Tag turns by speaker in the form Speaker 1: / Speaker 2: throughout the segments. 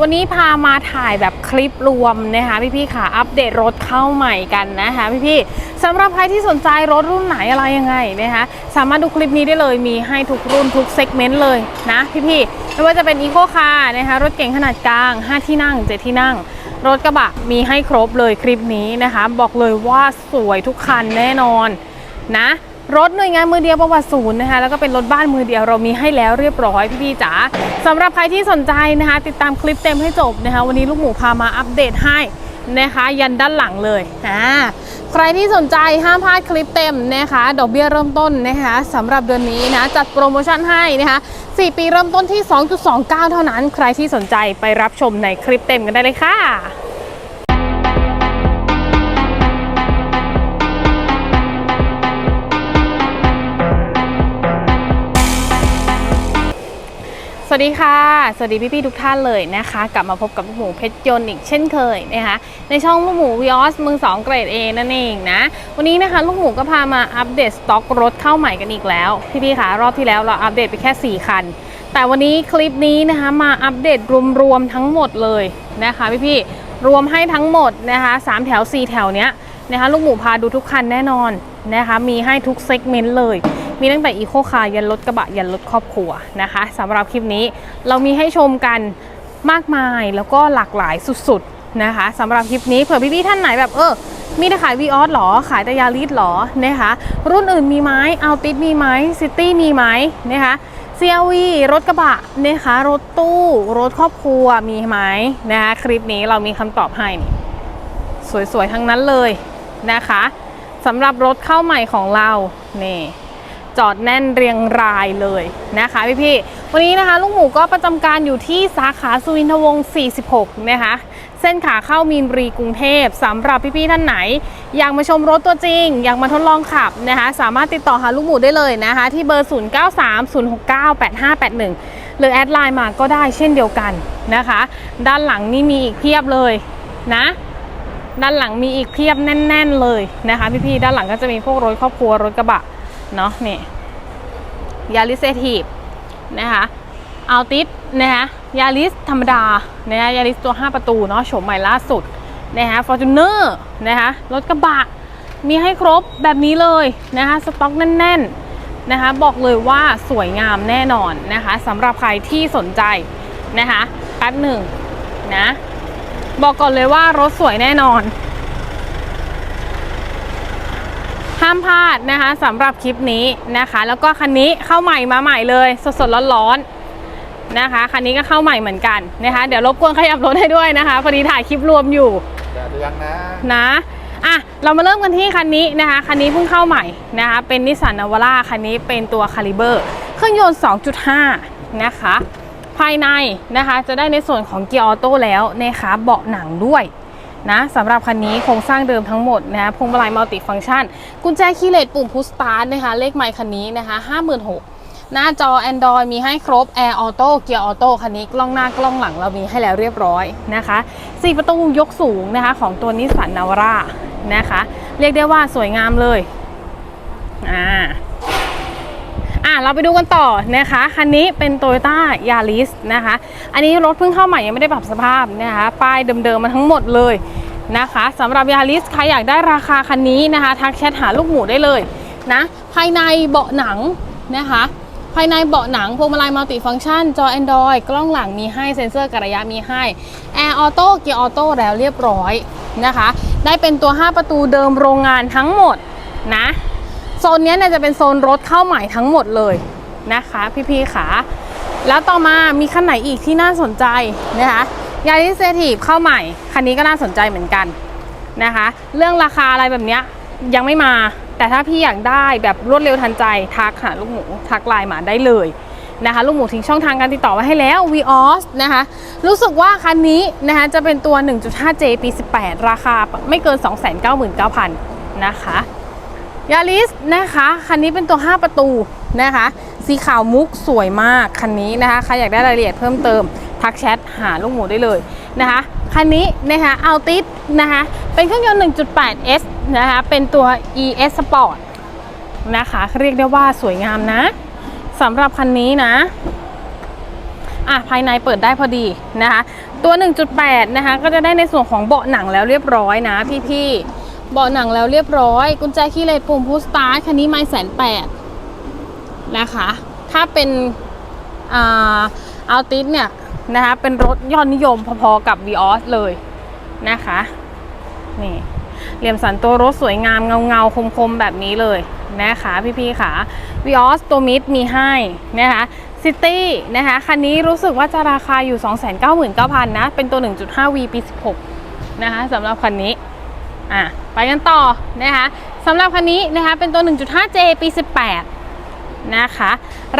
Speaker 1: วันนี้พามาถ่ายแบบคลิปรวมนะคะพี่ๆค่ะอัปเดตรถเข้าใหม่กันนะคะพี่ๆสำหรับใครที่สนใจรถรุ่นไหนอะไรยังไงนะคะสามารถดูคลิปนี้ได้เลยมีให้ทุกรุ่นทุกเซกเมนต์เลยนะพี่ๆไม่ว่าจะเป็นอีโคคาร์นะคะรถเก๋งขนาดกลาง 5 ที่นั่ง 7 ที่นั่ง รถกระบะมีให้ครบเลยคลิปนี้นะคะ บอกเลยว่าสวยทุกคันแน่นอนนะ รถหน่วยงานมือเดียวประวัติศูนย์นะคะแล้วก็เป็นรถบ้านมือเดียวเรามีให้แล้วเรียบร้อยพี่ๆจ๋าสำหรับใครที่สนใจนะคะ ติดตามคลิปเต็มให้จบนะคะ วันนี้ลูกหมูพามาอัปเดตให้นะคะ ยันด้านหลังเลยอ่าใครที่สนใจห้ามพลาดคลิปเต็มนะคะดอกเบี้ยเริ่มต้นนะคะสำหรับเดือนนี้นะจัดโปรโมชั่นให้นะคะ4 ปีเริ่มต้นที่ 2.29 เท่านั้น ใครที่สนใจไปรับชมในคลิปเต็มกันได้เลยค่ะ วัสดีค่ะ สวัสดีพี่ๆทุกท่านเลยนะคะ กลับมาพบกับลูกหมูเพชรยนต์อีกเช่นเคยนะคะในช่องลูกหมูวิออสมือ2เกรด A นั่นเองนะวันนี้นะคะลูกหมูก็พามาอัปเดตสต็อกรถเข้าใหม่กันอีกแล้ว พี่ๆคะรอบที่แล้วเราอัปเดตไปแค่ 4 คัน แต่วันนี้คลิปนี้นะคะมาอัปเดตรวมๆทั้งหมดเลยนะคะพี่ๆรวมให้ทั้งหมดนะคะ3แถว 4 แถวเนี้ยนะคะลูกหมูพาดูทุกคันแน่นอนนะคะมีให้ทุกเซกเมนต์เลย มีตั้งแต่อีโคคาร์ยันรถกระบะยันรถครอบครัวนะคะสำหรับคลิปนี้เรามีให้ชมกันมากมายแล้วก็หลากหลายสุดๆนะคะสำหรับคลิปนี้เผื่อพี่ๆท่านไหนแบบเออมีแต่ขายวีออสหรอ ขายแต่ยาริสหรอนะคะรุ่นอื่นมีไหมเอาติดมีไหมซิตี้มีไหมนะคะ CRV รถกระบะนะคะรถตู้ รถครอบครัวมีไหมนะคะคลิปนี้เรามีคำตอบให้สวยๆ ทั้งนั้นเลยนะคะสำหรับรถเข้าใหม่ของเรานี่ จอดแน่นเรียงรายเลยนะคะพี่ๆวันนี้นะคะลูกหมูก็ประจำการอยู่ที่สาขาสุวินทวงศ์ 46 นะคะ เส้นขาเข้ามีนบุรีกรุงเทพสำหรับพี่ๆท่านไหน อยากมาชมรถตัวจริง อยากมาทดลองขับนะคะ สามารถติดต่อหาลูกหมูได้เลยนะคะ ที่เบอร์ 0930698581 หรือแอดไลน์มาก็ได้เช่นเดียวกันนะคะ ด้านหลังนี่มีอีกเพียบเลยนะด้านหลังมีอีกเพียบแน่น ๆ เลยนะคะพี่ๆด้านหลังก็จะมีพวกรถครอบครัวรถกระบะ เนาะนี่ยาริสเซทีฟนะคะอัลติสนะคะยาริสธรรมดานะคะยาริสตัว 5 ประตูเนาะโฉมใหม่ล่าสุดนะคะฟอร์จูเนอร์นะคะรถกระบะมีให้ครบแบบนี้เลยนะคะสต็อกแน่นๆนะคะบอกเลยว่าสวยงามแน่นอนนะคะสำหรับใครที่สนใจนะคะแป๊บหนึ่งนะบอกก่อนเลยว่ารถสวยแน่นอน ห้ามพลาดนะคะสำหรับคลิปนี้นะคะ แล้วก็คันนี้เข้าใหม่มาใหม่เลย สดๆร้อนๆนะคะ คันนี้ก็เข้าใหม่เหมือนกันนะคะ เดี๋ยวรบกวนขยับรถให้ด้วยนะคะพอดีถ่ายคลิปรวมอยู่
Speaker 2: อย่าเดืองนะ
Speaker 1: นะอะเรามาเริ่มกันที่คันนี้นะคะ คันนี้เพิ่งเข้าใหม่นะคะ เป็นนิสสันนาวาร่าคันนี้เป็นตัวคาลิเบอร์เครื่องยนต์ 2.5 นะคะ ภายในนะคะจะได้ในส่วนของเกียร์ออโต้แล้วนะคะเบาะหนังด้วย นะสำหรับคันนี้โครงสร้างเดิมทั้งหมดนะคะพวงมาลัยมัลติฟังก์ชัน กุญแจคีย์เลสปุ่มพุชสตาร์ทนะคะเลขไมค์คันนี้นะคะ56,000หน้าจอ Android มีให้ครบ Air Auto เกียร์ออโต้คันนี้กล้องหน้ากล้องหลังเรามีให้แล้วเรียบร้อยนะคะ4ประตูยกสูงนะคะของตัวนิสสันนาวาร่านะคะ เรียกได้ว่าสวยงามเลยอ่า เราไปดูกันต่อนะคะ คันนี้เป็น t o y ต้ายา r i s นะคะ อันนี้รถเพิ่งเข้าใหม่ยังไม่ได้ปรับสภาพนะคะ ป้ายเดิมๆมาทั้งหมดเลยนะคะสำหรับยา r i s ใครอยากได้ราคาคันนี้นะคะ ทักแชทหาลูกหมูได้เลยนะ ภายในเบาะหนังนะคะ ภายในเบาะหนังพวงมาลัยมัลติฟังก์ชัน จอ Android กล้องหลังมีให้เซ็นเซอร์กระยะมีให้ Air Auto เกียร์ออโต้แล้วเรียบร้อยนะคะ ได้เป็นตัว 5 ประตูเดิมโรงงานทั้งหมดนะ โซนนี้เนี่ยจะเป็นโซนรถเข้าใหม่ทั้งหมดเลยนะคะพี่ๆขาแล้วต่อมามีคันไหนอีกที่น่าสนใจนะคะยาริสเซทีฟเข้าใหม่ คันนี้ก็น่าสนใจเหมือนกันนะคะ เรื่องราคาอะไรแบบนี้ยังไม่มา แต่ถ้าพี่อยากได้แบบรวดเร็วทันใจ ทักหาลูกหมูทักไลน์มาได้เลยนะคะ ลูกหมูทิ้งช่องทางการติดต่อไว้ให้แล้ว v ีออสนะคะ รู้สึกว่าคันนี้นะคะจะเป็นตัว 1.5J ปี 18 ราคาไม่เกิน 299,000 นะคะ ยาริสนะคะ คันนี้เป็นตัว 5 ประตูนะคะ สีขาวมุกสวยมาก คันนี้นะคะใครอยากได้รายละเอียดเพิ่มเติม ทักแชทหาลูกหมูได้เลยนะคะ คันนี้นะคะเอัลติสนะคะ เป็นเครื่องยนต์ 1.8S นะคะ เป็นตัว ES Sport นะคะ เรียกได้ว่าสวยงามนะสำหรับคันนี้นะอะภายในเปิดได้พอดีนะคะ ตัว 1.8 นะคะ ก็จะได้ในส่วนของเบาะหนังแล้วเรียบร้อยนะพี่ๆ เบาะหนังแล้วเรียบร้อย กุญแจคีย์เลสปุ่มพุชสตาร์ทคันนี้ไม่แสนแปดนะคะ ถ้าเป็นอ่าอัลติสเนี่ยนะคะ เป็นรถยอดนิยมพอๆกับ v ีออสเลยนะคะ นี่ เหลี่ยมสันตัวรถสวยงามเงาเงาๆคมๆแบบนี้เลยนะคะพี่ๆค่ะ v ีออสตัวมิดมีให้นะคะซิตี้นะคะ คันนี้รู้สึกว่าจะราคาอยู่ 299,000 นะ เป็นตัว 1.5V ปี 16 นะคะสำหรับคันนี้ อะไปกันต่อนะคะสำหรับคันนี้นะคะเป็นตัว 1.5J ปี 18 นะคะ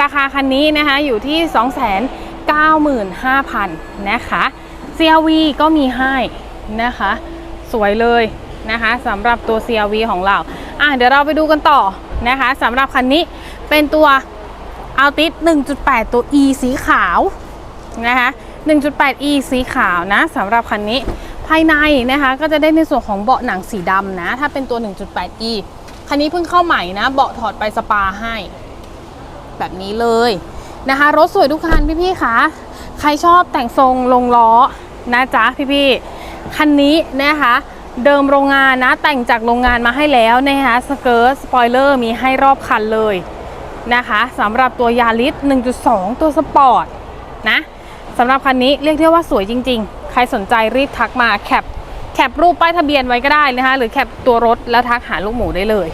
Speaker 1: ราคาคันนี้นะคะอยู่ที่ 295,000 นะคะ CRV ก็มีให้นะคะ สวยเลยนะคะสำหรับตัว CRV ของเรา อะเดี๋ยวเราไปดูกันต่อนะคะสำหรับคันนี้เป็นตัว Altis 1.8 ตัว E สีขาวนะคะ 1.8 E สีขาวนะสำหรับคันนี้ ภายในนะคะก็จะได้ในส่วนของเบาะหนังสีดำนะ ถ้าเป็นตัว 1.8 E คันนี้เพิ่งเข้าใหม่นะ เบาะถอดไปสปาให้ แบบนี้เลยนะคะ รถสวยทุกคันพี่ๆคะใครชอบแต่งทรงลงล้อนะจ๊ะพี่ๆคันนี้นะคะเดิมโรงงานนะ แต่งจากโรงงานมาให้แล้วนะคะสเกิร์ตสปอยเลอร์มีให้รอบคันเลยนะคะสำหรับตัวยาริส1.2 ตัวสปอร์ตนะสำหรับคันนี้เรียกได้ว่าสวยจริง ๆ ใครสนใจรีบทักมาแคปแคปรูปป้ายทะเบียนไว้ก็ได้นะคะ หรือแคปตัวรถแล้วทักหาลูกหมูได้เลย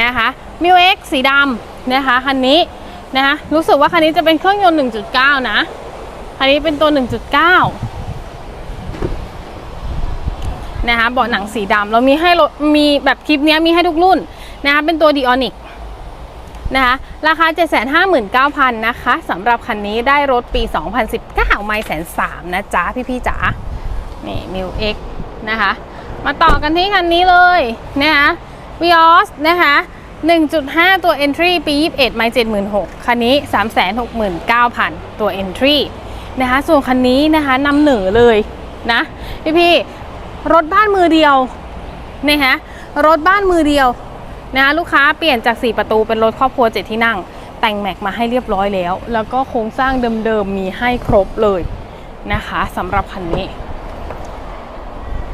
Speaker 1: นะคะมิวเอ็กสีดำนะคะคันนี้นะคะรู้สึกว่าคันนี้จะเป็นเครื่องยนต์ 1.9 นะ คันนี้เป็นตัว 1.9 นะคะเบาะหนังสีดำเรามีให้รถมีแบบคลิปนี้มีให้ทุกรุ่นนะคะเป็นตัว d ีออนิก นะคะราคา 759,000 นะคะสำหรับคันนี้ได้รถปี 2019 ไม่แสนสามนะจ๊ะ พี่ๆจ๋า นี่มิวเอ็กนะคะ มาต่อกันที่คันนี้เลยนะคะวิออสนะคะ 1.5 ตัว Entry ปี 21 ไม่76,000 คันนี้ 369,000 ตัว Entry นะคะ ส่วนคันนี้นะคะนำเหนือเลยนะ พี่ๆรถบ้านมือเดียวนะคะรถบ้านมือเดียว นะคะลูกค้าเปลี่ยนจาก 4 ประตูเป็นรถครอบครัว 7 ที่นั่ง แต่งแม็กมาให้เรียบร้อยแล้ว แล้วก็โครงสร้างเดิมๆมีให้ครบเลยนะคะสำหรับคันนี้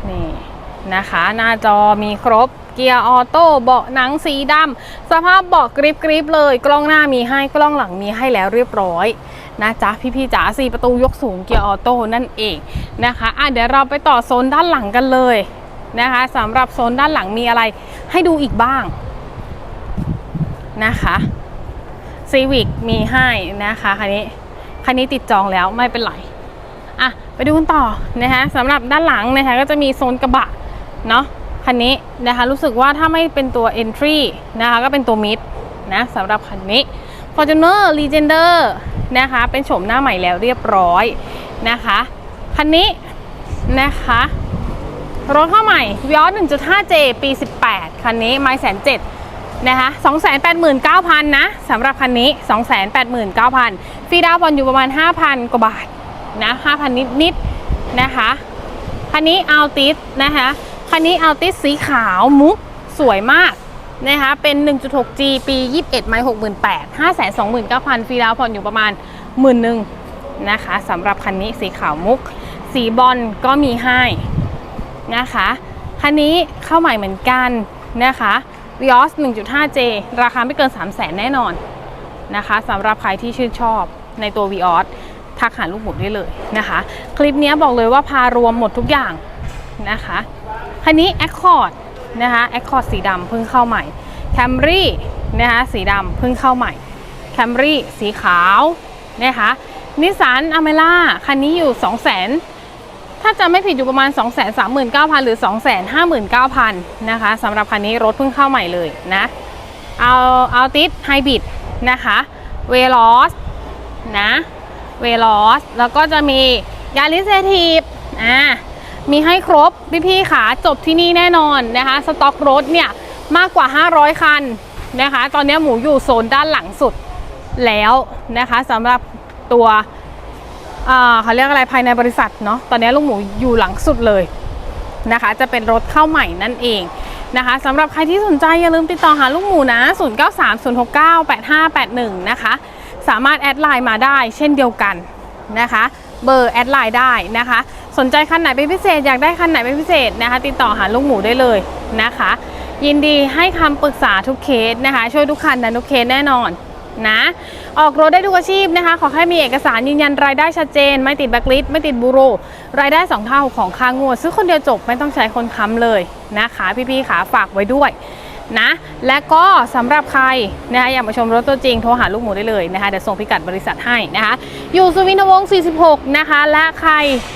Speaker 1: นี่นะคะ หน้าจอมีครบเกียร์ออโต้เบาะหนังสีดำสภาพเบาะกริบกริบเลย กล้องหน้ามีให้กล้องหลังมีให้แล้วเรียบร้อยนะจ๊ะพี่ๆจ๋าสี่ประตูยกสูงเกียร์ออโต้นั่นเองนะคะอะเดี๋ยวเราไปต่อโซนด้านหลังกันเลยนะคะสำหรับโซนด้านหลังมีอะไรให้ดูอีกบ้าง นะคะซีวิกมีให้นะคะคันนี้คันนี้ติดจองแล้วไม่เป็นไรอะไปดูกันต่อนะคะสำหรับด้านหลังนะคะก็จะมีโซนกระบะเนาะคันนี้นะคะรู้สึกว่าถ้าไม่เป็นตัว entry นะคะก็เป็นตัว mid นะสำหรับคันนี้ Fortuner Legender นะคะเป็นโฉมหน้าใหม่แล้วเรียบร้อยนะคะคันนี้นะคะรถเข้าใหม่วิออส 1.5J ปี 18 คันนี้ไม่แสนเจ็ด นะคะ289,000นะสำหรับคันนี้ 289,000ฟรีดาวน์ผ่อนอยู่ประมาณ 5,000 กว่าบาทนะ5,000 นิดๆนนะคะ คันนี้อัลติสนะคะ คันนี้อัลติสสีขาวมุกสวยมากนะคะ เป็น 1.6G ปี 21ไมล์68,000 529,000ฟรีดาวน์ผ่อนอยู่ประมาณหมื่นหนึ่งนะคะสำหรับคันนี้สีขาวมุก สีบอลก็มีให้นะคะ คันนี้เข้าใหม่เหมือนกันนะคะ Vios 1.5J ราคาไม่เกิน 3 0 0แสนแน่นอนนะคะสำหรับใครที่ชื่นชอบในตัว Vios ทักหาลูกหมูได้เลยนะคะ คลิปนี้บอกเลยว่าพารวมหมดทุกอย่างนะคะคันนี้ Accord นะคะ Accord สีดำเพิ่งเข้าใหม่ Camry นะคะสีดำเพิ่งเข้าใหม่ Camry สีขาวนะคะนิสสันอเมล่าคันนี้อยู่ 2 0 0 0 0าจะไม่ผิดอยู่ประมาณ 239,000 หรือ 259,000 นะคะสำหรับคันนี้รถเพิ่งเข้าใหม่เลยนะเอาเอาติสไฮบริดนะคะเวลอสนะเวลอสแล้วก็จะมียาริเซทีฟอ่ามีให้ครบ พี่ๆขาจบที่นี่แน่นอนนะคะ สต็อกรถเนี่ย มากกว่า 500 คันนะคะ ตอนนี้หมูอยู่โซนด้านหลังสุดแล้วนะคะสำหรับตัว เขาเรียกอะไรภายในบริษัทเนาะตอนนี้ลุงหมูอยู่หลังสุดเลยนะคะ จะเป็นรถเข้าใหม่นั่นเองนะคะสำหรับใครที่สนใจอย่าลืมติดต่อหาลุงหมูนะ 0930698581 นะคะ สามารถแอดไลน์มาได้เช่นเดียวกันนะคะ เบอร์แอดไลน์ได้นะคะ สนใจคันไหนเป็นพิเศษ อยากได้คันไหนเป็นพิเศษนะคะ ติดต่อหาลูกหมูได้เลยนะคะ ยินดีให้คำปรึกษาทุกเคสนะคะ ช่วยทุกคันนะทุกเคสแน่นอน นะ ออกรถได้ทุกอาชีพนะคะ ขอให้มีเอกสารยืนยันรายได้ชัดเจน ไม่ติดแบล็คลิสต์ไม่ติดบูโร รายได้ 2 เท่าของค่างวด ซื้อคนเดียวจบไม่ต้องใช้คนค้ำเลยนะคะพี่ๆขาฝากไว้ด้วยนะ และก็สำหรับใครนะคะอยากมาชมรถตัวจริงโทรหาลูกหมูได้เลยนะคะเดี๋ยวส่งพิกัดบริษัทให้นะคะ อยู่สุวินทวงศ์46 นะคะ และใคร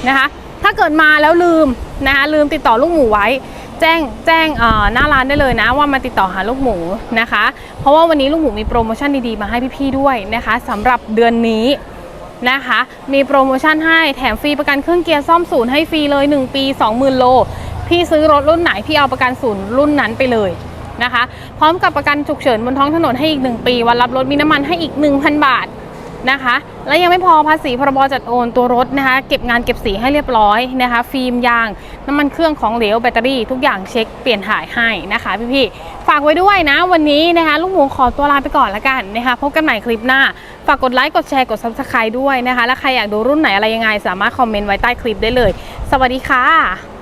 Speaker 1: นะคะ ถ้าเกิดมาแล้วลืมนะคะลืมติดต่อลูกหมูไว้ แจ้งแจ้งหน้าร้านได้เลยนะว่ามาติดต่อหาลูกหมูนะคะ เพราะว่าวันนี้ลูกหมูมีโปรโมชั่นดีๆมาให้พี่ๆด้วยนะคะสำหรับเดือนนี้นะคะ มีโปรโมชั่นให้แถมฟรีประกันเครื่องเกียร์ซ่อมศูนย์ให้ฟรีเลย 1 ปี 20,000 โล พี่ซื้อรถรุ่นไหน พี่เอาประกันศูนย์รุ่นนั้นไปเลยนะคะ พร้อมกับประกันฉุกเฉินบนท้องถนนให้อีก 1 ปี วันรับรถมีน้ำมันให้อีก 1,000 บาท นะคะ และยังไม่พอภาษีพรบจัดโอนตัวรถนะคะ เก็บงานเก็บสีให้เรียบร้อยนะคะ ฟิล์มยาง น้ำมันเครื่องของเหลวแบตเตอรี่ทุกอย่างเช็คเปลี่ยนถ่ายให้นะคะพี่ๆฝากไว้ด้วยนะ วันนี้นะคะ ลูกหมูขอตัวลาไปก่อนละกันนะคะพบกันใหม่คลิปหน้า ฝากกดไลค์กดแชร์กด subscribe ด้วยนะคะ และใครอยากดูรุ่นไหนอะไรยังไง สามารถคอมเมนต์ไว้ใต้คลิปได้เลย สวัสดีค่ะ